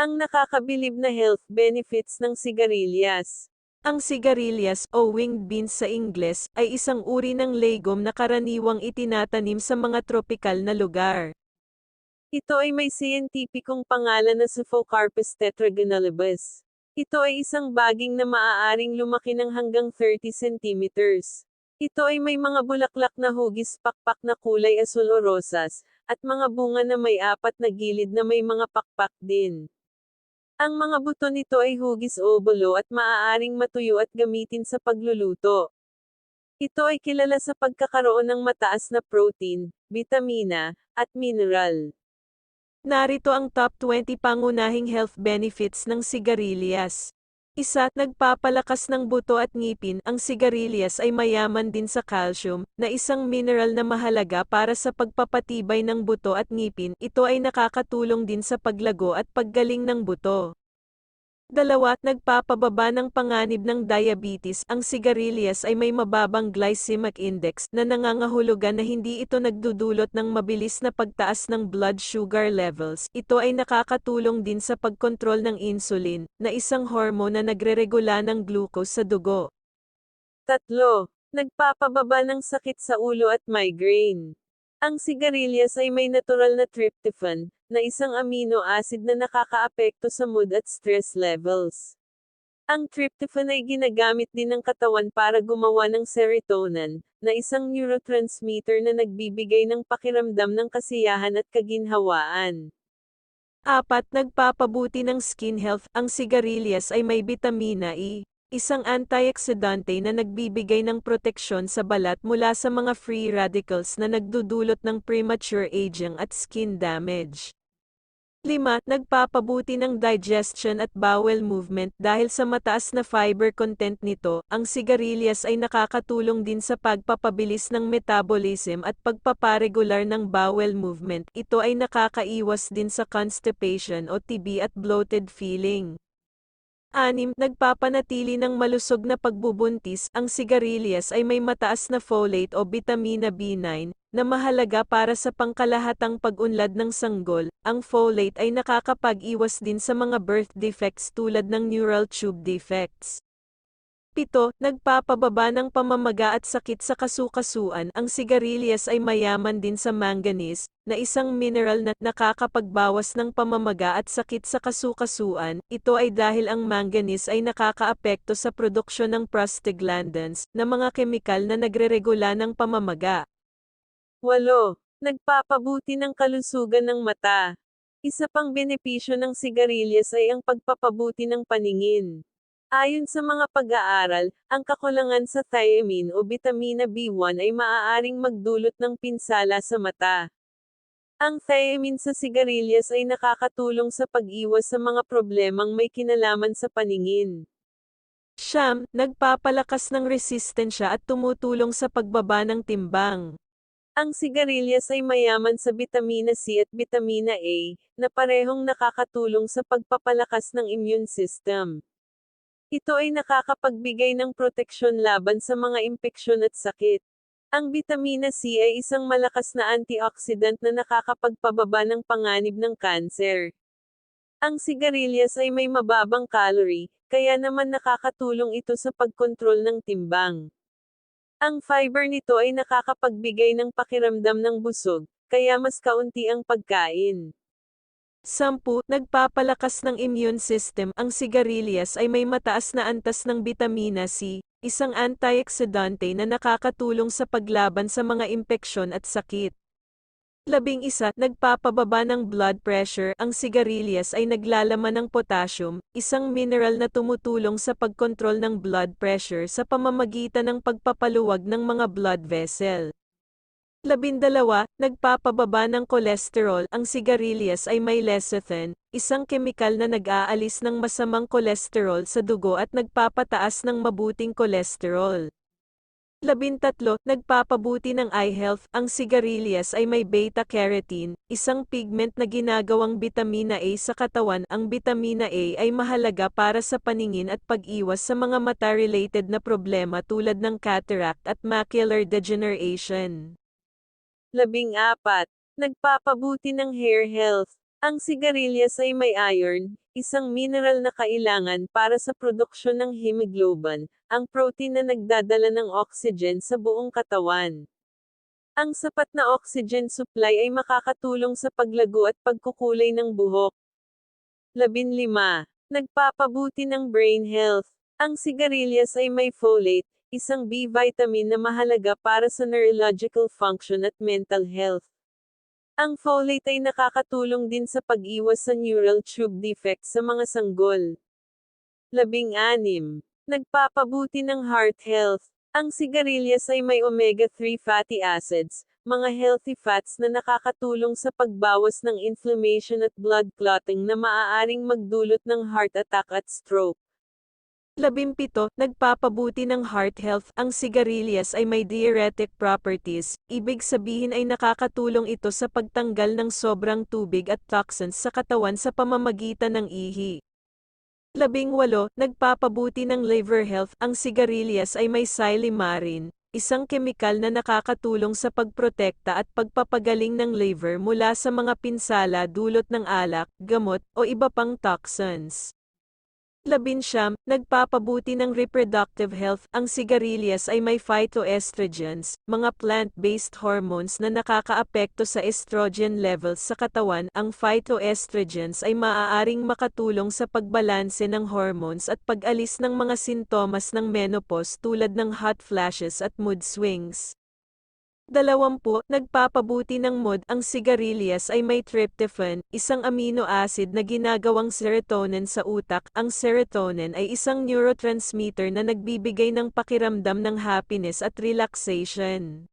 Ang nakakabilib na health benefits ng sigarilyas. Ang sigarilyas o winged beans sa Ingles ay isang uri ng legum na karaniwang itinatanim sa mga tropikal na lugar. Ito ay may siyentipikong pangalan na Suphocarpus tetragonalibus. Ito ay isang baging na maaaring lumaki ng hanggang 30 centimeters. Ito ay may mga bulaklak na hugis pakpak na kulay asul o rosas, at mga bunga na may apat na gilid na may mga pakpak din. Ang mga buto nito ay hugis obulo at maaaring matuyo at gamitin sa pagluluto. Ito ay kilala sa pagkakaroon ng mataas na protein, vitamina, at mineral. Narito ang top 20 pangunahing health benefits ng sigarilyas. Isa, nagpapalakas ng buto at ngipin. Ang sigarilyas ay mayaman din sa calcium, na isang mineral na mahalaga para sa pagpapatibay ng buto at ngipin. Ito ay nakakatulong din sa paglago at paggaling ng buto. Dalawa, nagpapababa ng panganib ng diabetes. Ang sigarilyas ay may mababang glycemic index na nangangahulugan na hindi ito nagdudulot ng mabilis na pagtaas ng blood sugar levels. Ito ay nakakatulong din sa pagkontrol ng insulin, na isang hormone na nagreregula ng glucose sa dugo. Tatlo, nagpapababa ng sakit sa ulo at migraine. Ang sigarilyas ay may natural na tryptophan, na isang amino acid na nakakaapekto sa mood at stress levels. Ang tryptophan ay ginagamit din ng katawan para gumawa ng serotonin, na isang neurotransmitter na nagbibigay ng pakiramdam ng kasiyahan at kaginhawaan. Apat, nagpapabuti ng skin health. Ang sigarilyas ay may bitamina E, isang antioxidante na nagbibigay ng proteksyon sa balat mula sa mga free radicals na nagdudulot ng premature aging at skin damage. 5. Nagpapabuti ng digestion at bowel movement dahil sa mataas na fiber content nito, ang sigarilyas ay nakakatulong din sa pagpapabilis ng metabolism at pagpaparegular ng bowel movement. Ito ay nakakaiwas din sa constipation o TB at bloated feeling. Anim, nagpapanatili ng malusog na pagbubuntis. Ang sigarilyas ay may mataas na folate o vitamina B9, na mahalaga para sa pangkalahatang pag-unlad ng sanggol. Ang folate ay nakakapag-iwas din sa mga birth defects tulad ng neural tube defects. Pito, nagpapababa ng pamamaga at sakit sa kasukasuan. Ang sigarilyas ay mayaman din sa manganese, na isang mineral na nakakapagbawas ng pamamaga at sakit sa kasukasuan. Ito ay dahil ang manganese ay nakakaapekto sa produksyon ng prostaglandins, na mga kemikal na nagreregula ng pamamaga. 8. Nagpapabuti ng kalusugan ng mata. Isa pang benepisyo ng sigarilyas ay ang pagpapabuti ng paningin. Ayon sa mga pag-aaral, ang kakulangan sa thiamine o vitamina B1 ay maaaring magdulot ng pinsala sa mata. Ang thiamine sa sigarilyas ay nakakatulong sa pag-iwas sa mga problemang may kinalaman sa paningin. Siyam, nagpapalakas ng resistensya at tumutulong sa pagbaba ng timbang. Ang sigarilyas ay mayaman sa vitamina C at vitamina A, na parehong nakakatulong sa pagpapalakas ng immune system. Ito ay nakakapagbigay ng proteksyon laban sa mga impeksyon at sakit. Ang vitamina C ay isang malakas na antioxidant na nakakapagpababa ng panganib ng kanser. Ang sigarilyas ay may mababang calorie, kaya naman nakakatulong ito sa pagkontrol ng timbang. Ang fiber nito ay nakakapagbigay ng pakiramdam ng busog, kaya mas kaunti ang pagkain. Sampu, nagpapalakas ng immune system. Ang sigarilyas ay may mataas na antas ng bitamina C, isang antioxidante na nakakatulong sa paglaban sa mga impeksyon at sakit. Labing isa, nagpapababa ng blood pressure. Ang sigarilyas ay naglalaman ng potassium, isang mineral na tumutulong sa pagkontrol ng blood pressure sa pamamagitan ng pagpapaluwag ng mga blood vessel. Labindalawa, nagpapababa ng kolesterol. Ang sigarilyas ay may lecithin, isang kemikal na nag-aalis ng masamang kolesterol sa dugo at nagpapataas ng mabuting kolesterol. Labintatlo, nagpapabuti ng eye health. Ang sigarilyas ay may beta-carotene, isang pigment na ginagawang vitamina A sa katawan. Ang vitamina A ay mahalaga para sa paningin at pag-iwas sa mga mata-related na problema tulad ng cataract at macular degeneration. Labing apat, nagpapabuti ng hair health. Ang sigarilyas ay may iron, isang mineral na kailangan para sa produksyon ng hemoglobin, ang protein na nagdadala ng oxygen sa buong katawan. Ang sapat na oxygen supply ay makakatulong sa paglago at pagkukulay ng buhok. 15. Nagpapabuti ng brain health. Ang sigarilyas ay may folate, isang B vitamin na mahalaga para sa neurological function at mental health. Ang folate ay nakakatulong din sa pag-iwas sa neural tube defect sa mga sanggol. 16. Nagpapabuti ng heart health. Ang sigarilyas ay may omega-3 fatty acids, mga healthy fats na nakakatulong sa pagbawas ng inflammation at blood clotting na maaaring magdulot ng heart attack at stroke. Labimpito, nagpapabuti ng heart health. Ang sigarilyas ay may diuretic properties, ibig sabihin ay nakakatulong ito sa pagtanggal ng sobrang tubig at toxins sa katawan sa pamamagitan ng ihi. Labing walo, nagpapabuti ng liver health. Ang sigarilyas ay may silymarin, isang kemikal na nakakatulong sa pagprotekta at pagpapagaling ng liver mula sa mga pinsala dulot ng alak, gamot, o iba pang toxins. Labinsyam, nagpapabuti ng reproductive health. Ang sigarilyas ay may phytoestrogens, mga plant-based hormones na nakakaapekto sa estrogen levels sa katawan. Ang phytoestrogens ay maaaring makatulong sa pagbalanse ng hormones at pag-alis ng mga sintomas ng menopause tulad ng hot flashes at mood swings. Dalawampu, nagpapabuti ng mood ang sigarilyas ay may tryptophan, isang amino acid na ginagawang serotonin sa utak. Ang serotonin ay isang neurotransmitter na nagbibigay ng pakiramdam ng happiness at relaxation.